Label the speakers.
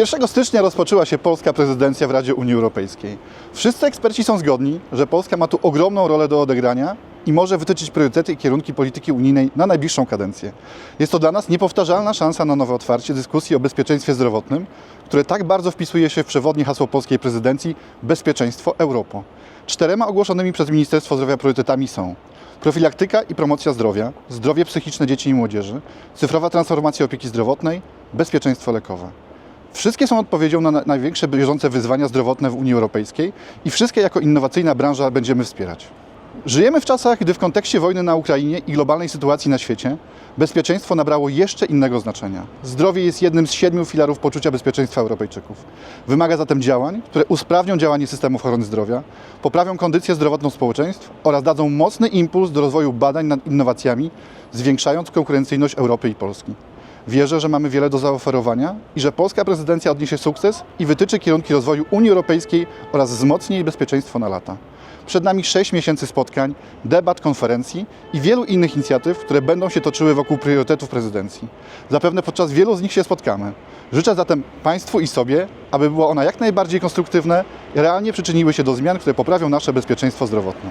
Speaker 1: 1 stycznia rozpoczęła się polska prezydencja w Radzie Unii Europejskiej. Wszyscy eksperci są zgodni, że Polska ma tu ogromną rolę do odegrania i może wytyczyć priorytety i kierunki polityki unijnej na najbliższą kadencję. Jest to dla nas niepowtarzalna szansa na nowe otwarcie dyskusji o bezpieczeństwie zdrowotnym, które tak bardzo wpisuje się w przewodnie hasło polskiej prezydencji Bezpieczeństwo Europo. Czterema ogłoszonymi przez Ministerstwo Zdrowia priorytetami są profilaktyka i promocja zdrowia, zdrowie psychiczne dzieci i młodzieży, cyfrowa transformacja opieki zdrowotnej, bezpieczeństwo lekowe. Wszystkie są odpowiedzią na na- największe bieżące wyzwania zdrowotne w Unii Europejskiej i wszystkie jako innowacyjna branża będziemy wspierać. Żyjemy w czasach, gdy w kontekście wojny na Ukrainie i globalnej sytuacji na świecie bezpieczeństwo nabrało jeszcze innego znaczenia. Zdrowie jest jednym z siedmiu filarów poczucia bezpieczeństwa Europejczyków. Wymaga zatem działań, które usprawnią działanie systemu ochrony zdrowia, poprawią kondycję zdrowotną społeczeństw oraz dadzą mocny impuls do rozwoju badań nad innowacjami, zwiększając konkurencyjność Europy i Polski. Wierzę, że mamy wiele do zaoferowania i że polska prezydencja odniesie sukces i wytyczy kierunki rozwoju Unii Europejskiej oraz wzmocni jej bezpieczeństwo na lata. Przed nami 6 miesięcy spotkań, debat, konferencji i wielu innych inicjatyw, które będą się toczyły wokół priorytetów prezydencji. Zapewne podczas wielu z nich się spotkamy. Życzę zatem Państwu i sobie, aby było ona jak najbardziej konstruktywne i realnie przyczyniły się do zmian, które poprawią nasze bezpieczeństwo zdrowotne.